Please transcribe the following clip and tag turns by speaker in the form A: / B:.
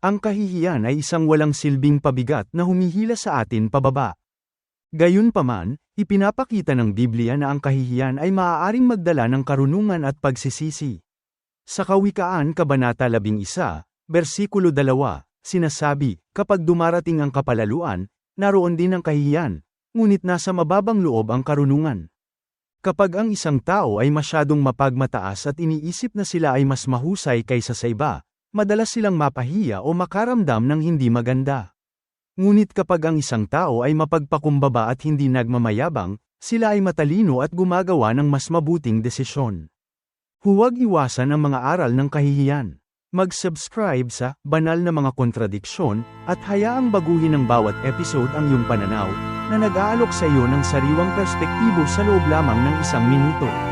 A: Ang kahihiyan ay isang walang silbing pabigat na humihila sa atin pababa. Gayunpaman, ipinapakita ng Biblia na ang kahihiyan ay maaaring magdala ng karunungan at pagsisisi. Sa Kawikaan Kabanata 11, versikulo 2, sinasabi, kapag dumarating ang kapalaluan, naroon din ang kahihiyan, ngunit nasa mababang loob ang karunungan. Kapag ang isang tao ay masyadong mapagmataas at iniisip na sila ay mas mahusay kaysa sa iba, madalas silang mapahiya o makaramdam ng hindi maganda. Ngunit kapag ang isang tao ay mapagpakumbaba at hindi nagmamayabang, sila ay matalino at gumagawa ng mas mabuting desisyon. Huwag iwasan ang mga aral ng kahihiyan. Mag-subscribe sa Banal na Mga Kontradiksyon at hayaang baguhin ng bawat episode ang iyong pananaw na nag-aalok sa iyo ng sariwang perspektibo sa loob lamang ng isang minuto.